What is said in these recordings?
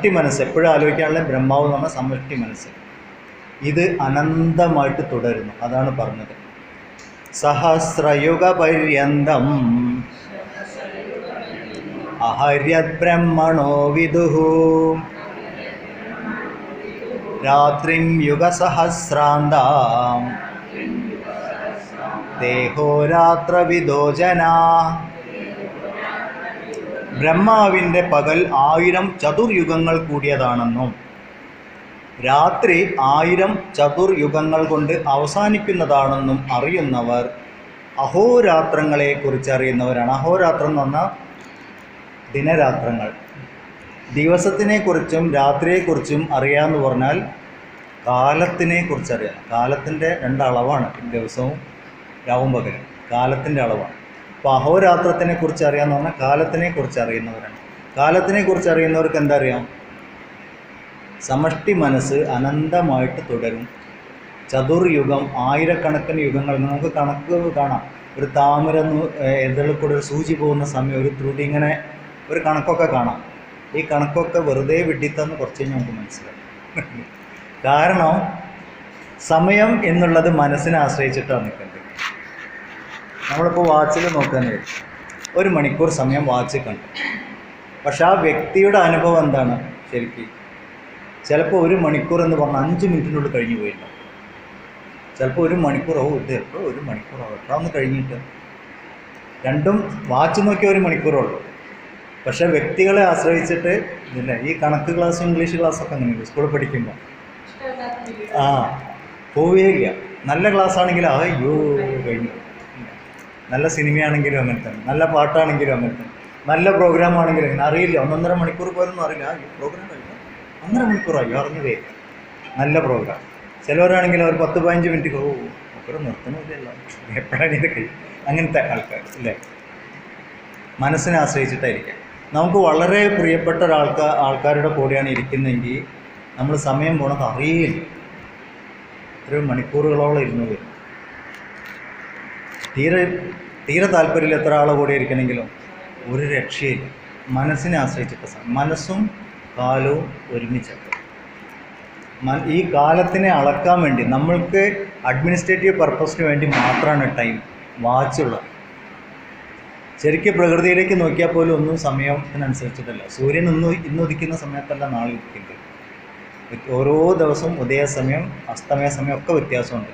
സമഷ്ടി മനസ്സ് എപ്പോഴും ആലോചിക്കാനുള്ള ബ്രഹ്മാവ് എന്ന് പറഞ്ഞാൽ സമഷ്ടി മനസ്സ് ഇത് അനന്തമായിട്ട് തുടരുന്നു. അതാണ് പറഞ്ഞത്. സഹസ്രയുഗ പര്യന്തം അഹര്യത് ബ്രഹ്മണോ വിദുഹു രാത്രിം യുഗസഹസ്രാന്താം. ദേഹോരാത്രവിദോ ജനാ. ബ്രഹ്മാവിന്റെ പകൽ ആയിരം ചതുർയുഗങ്ങൾ കൂടിയതാണെന്നും രാത്രി ആയിരം ചതുർയുഗങ്ങൾ കൊണ്ട് അവസാനിക്കുന്നതാണെന്നും അറിയുന്നവർ അഹോരാത്രങ്ങളെക്കുറിച്ച് അറിയുന്നവരാണ്. അഹോരാത്രം എന്ന് പറഞ്ഞാൽ ദിനരാത്രങ്ങൾ. ദിവസത്തിനെക്കുറിച്ചും രാത്രിയെക്കുറിച്ചും അറിയാമെന്ന് പറഞ്ഞാൽ കാലത്തിനെ കുറിച്ചറിയാം കാലത്തിന്റെ രണ്ടളവാണ് ദിവസവും രാവും പകലും. കാലത്തിന്റെ അളവാണ്. അപ്പോൾ അഹോരാത്രത്തിനെ കുറിച്ച് അറിയാമെന്ന് പറഞ്ഞാൽ കാലത്തിനെ കുറിച്ച് അറിയുന്നവരാണ്. കാലത്തിനെ കുറിച്ച് അറിയുന്നവർക്ക് എന്താ അറിയാം സമഷ്ടി മനസ്സ് അനന്തമായിട്ട് തുടരും. ചതുർയുഗം ആയിരക്കണക്കിന് യുഗങ്ങൾ നമുക്ക് കണക്ക് കാണാം. ഒരു താമര എതിർക്കൂടെ ഒരു സൂചി പോകുന്ന സമയം ഒരു ത്രുടി ഇങ്ങനെ ഒരു കണക്കൊക്കെ കാണാം. ഈ കണക്കൊക്കെ വെറുതെ വിഡിത്തെന്ന് കുറച്ച് കഴിഞ്ഞ് നമുക്ക് മനസ്സിലാവും. കാരണം സമയം എന്നുള്ളത് മനസ്സിനെ ആശ്രയിച്ചിട്ടാണ് നിൽക്കുന്നത് നമ്മളിപ്പോൾ വാച്ചിൽ നോക്കാനേ. ഒരു മണിക്കൂർ സമയം വാച്ച് കണ്ടു. പക്ഷെ ആ വ്യക്തിയുടെ അനുഭവം എന്താണ് ശരിക്ക്? ചിലപ്പോൾ ഒരു മണിക്കൂർ എന്ന് പറഞ്ഞാൽ അഞ്ച് മിനിറ്റിനുള്ളിൽ കഴിഞ്ഞു പോയിട്ടുണ്ടാവും ചിലപ്പോൾ ഒരു മണിക്കൂർ ഓ ഇത് എപ്പോൾ ഒരു മണിക്കൂർ എത്ര ഒന്ന് കഴിഞ്ഞിട്ട്. രണ്ടും വാച്ച് നോക്കിയ ഒരു മണിക്കൂറുള്ളൂ പക്ഷെ വ്യക്തികളെ ആശ്രയിച്ചിട്ട് ഇല്ല? ഈ കണക്ക് ക്ലാസ് ഇംഗ്ലീഷ് ക്ലാസ്സൊക്കെ അങ്ങനെയുണ്ട് സ്കൂളിൽ പഠിക്കുമ്പോൾ ആ പോവുകയില്ല നല്ല ക്ലാസ് ആണെങ്കിൽ അയ്യോ കഴിഞ്ഞു. നല്ല സിനിമയാണെങ്കിലും അങ്ങനെ തന്നെ. നല്ല പാട്ടാണെങ്കിലും അങ്ങനെ തന്നെ. നല്ല പ്രോഗ്രാം ആണെങ്കിലും അങ്ങനെ. അറിയില്ല. ഒന്നൊന്നര മണിക്കൂർ പോലൊന്നും അറിയില്ല. ആ പ്രോഗ്രാം കഴിഞ്ഞു ഒന്നര മണിക്കൂറായി. അറിഞ്ഞതേ ഇല്ല. നല്ല പ്രോഗ്രാം. ചിലവരാണെങ്കിൽ അവർ പത്ത് പതിനഞ്ച് മിനിറ്റ് ഓ അപ്പോൾ നിർത്തണമില്ലല്ലോ എപ്പോഴാണ് ഇത് കഴിയും അങ്ങനത്തെ ആൾക്കാർ അല്ലേ മനസ്സിനെ ആശ്രയിച്ചിട്ടായിരിക്കാം. നമുക്ക് വളരെ പ്രിയപ്പെട്ട ഒരാൾക്കാ ആൾക്കാരുടെ കൂടെയാണ് ഇരിക്കുന്നതെങ്കിൽ നമ്മൾ സമയം പോണത് അറിയില്ല. ഇത്രയും മണിക്കൂറുകളോളം ഇരുന്നു വരും തീരെ തീരെ താല്പര്യമില്ല എത്ര ആളെ കൂടെ ഇരിക്കണമെങ്കിലും ഒരു രക്ഷയില്ല. മനസ്സിനെ ആശ്രയിച്ചിട്ട് മനസ്സും കാലവും ഒരുമിച്ചെത്തും ഈ കാലത്തിനെ അളക്കാൻ വേണ്ടി നമ്മൾക്ക് അഡ്മിനിസ്ട്രേറ്റീവ് പർപ്പസിന് വേണ്ടി മാത്രമാണ് ടൈം വാച്ചുള്ളത് ശരിക്കും പ്രകൃതിയിലേക്ക് നോക്കിയാൽ പോലും ഒന്നും സമയത്തിനനുസരിച്ചിട്ടല്ല. സൂര്യൻ ഇന്ന് ഇന്ന് ഉദിക്കുന്ന സമയത്തല്ല നാളെ ഉദിക്കുന്നത്. ഓരോ ദിവസവും ഉദയ സമയം അസ്തമയ സമയം ഒക്കെ വ്യത്യാസമുണ്ട്.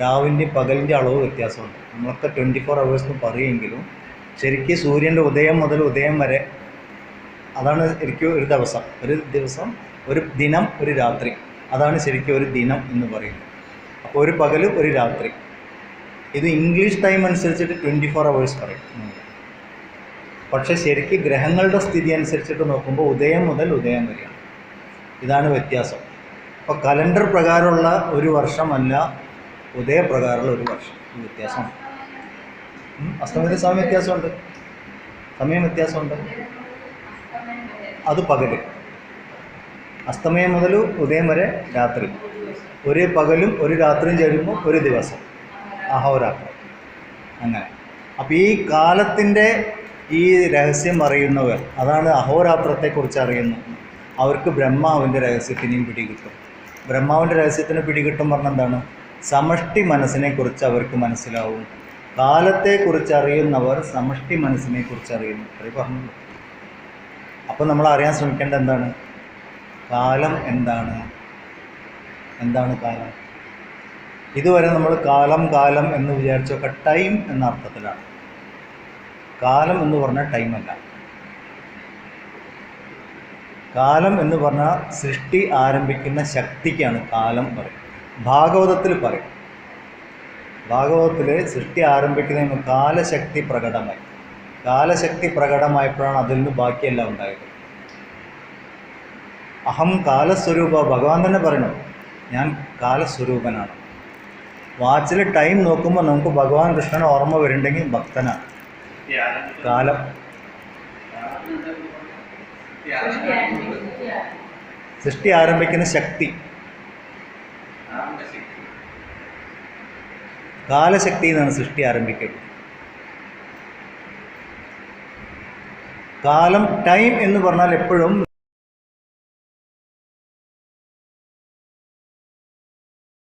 രാവിന്റെയും പകലിന്റെ അളവ് വ്യത്യാസമുണ്ട്. നമ്മളൊക്കെ ട്വന്റി ഫോർ അവേഴ്സ് എന്ന് പറയുമെങ്കിലും ശരിക്കും സൂര്യന്റെ ഉദയം മുതൽ ഉദയം വരെ അതാണ് ശരിക്കും ഒരു ദിവസം. ഒരു ദിവസം ഒരു ദിനം ഒരു രാത്രി. അതാണ് ശരിക്കും ഒരു ദിനം എന്ന് പറയുന്നത്. അപ്പോൾ ഒരു പകൽ ഒരു രാത്രി. ഇത് ഇംഗ്ലീഷ് ടൈം അനുസരിച്ചിട്ട് ട്വന്റി ഫോർ അവേഴ്സ് പറയും. പക്ഷേ ശരിക്കും ഗ്രഹങ്ങളുടെ സ്ഥിതി അനുസരിച്ചിട്ട് നോക്കുമ്പോൾ ഉദയം മുതൽ ഉദയം വരെയാണ്. ഇതാണ് വ്യത്യാസം. അപ്പോൾ കലണ്ടർ പ്രകാരമുള്ള ഒരു വർഷമല്ല ഉദയപ്രകാരമുള്ള ഒരു വർഷം. വ്യത്യാസമാണ് അസ്തമയത്തിൽ സമയം വ്യത്യാസമുണ്ട്. സമയം വ്യത്യാസമുണ്ട്. അത് പകൽ. അസ്തമയം മുതൽ ഉദയം വരെ രാത്രി. ഒരു പകലും ഒരു രാത്രിയും ചേരുമ്പോൾ ഒരു ദിവസം. അഹോരാത്രം അങ്ങനെ. അപ്പോൾ ഈ കാലത്തിന്റെ ഈ രഹസ്യം അറിയുന്നവർ അതാണ് അഹോരാത്രത്തെക്കുറിച്ച് അറിയുന്നത്. അവർക്ക് ബ്രഹ്മാവിന്റെ രഹസ്യത്തിനെയും പിടികിട്ടും. ബ്രഹ്മാവിന്റെ രഹസ്യത്തിന് പിടികിട്ടും പറഞ്ഞാൽ എന്താണ്? സമഷ്ടി മനസ്സിനെക്കുറിച്ച് അവർക്ക് മനസ്സിലാവും. കാലത്തെക്കുറിച്ച് അറിയുന്നവർ സമഷ്ടി മനസ്സിനെക്കുറിച്ച് അറിയുന്നു. അത്രേ പറഞ്ഞു അപ്പോൾ നമ്മൾ അറിയാൻ ശ്രമിക്കേണ്ട എന്താണ്? കാലം എന്താണ്? എന്താണ് കാലം? ഇതുവരെ നമ്മൾ കാലം കാലം എന്ന് വിചാരിച്ചൊക്കെ ടൈം എന്ന അർത്ഥത്തിലാണ്. കാലം എന്ന് പറഞ്ഞാൽ ടൈമല്ല കാലം എന്ന് പറഞ്ഞാൽ സൃഷ്ടി ആരംഭിക്കുന്ന ശക്തിക്കാണ് കാലം പറയും ഭാഗവതത്തിൽ പറയും. ഭാഗവതത്തിൽ സൃഷ്ടി ആരംഭിക്കുന്നതിന് കാലശക്തി പ്രകടമായി. കാലശക്തി പ്രകടമായപ്പോഴാണ് അതിൽ നിന്ന് ബാക്കിയെല്ലാം ഉണ്ടായത്. അഹം കാലസ്വരൂപ ഭഗവാൻ തന്നെ പറയണം ഞാൻ കാലസ്വരൂപനാണ്. വാച്ചിൽ ടൈം നോക്കുമ്പോൾ നമുക്ക് ഭഗവാൻ കൃഷ്ണൻ ഓർമ്മ വരുന്നുണ്ടെങ്കിൽ ഭക്തനാണ്. കാലം. സൃഷ്ടി ആരംഭിക്കുന്ന ശക്തി. കാലശക്തി എന്നാണ് സൃഷ്ടി ആരംഭിക്കുന്നത്. കാലം ടൈം എന്ന് പറഞ്ഞാൽ എപ്പോഴും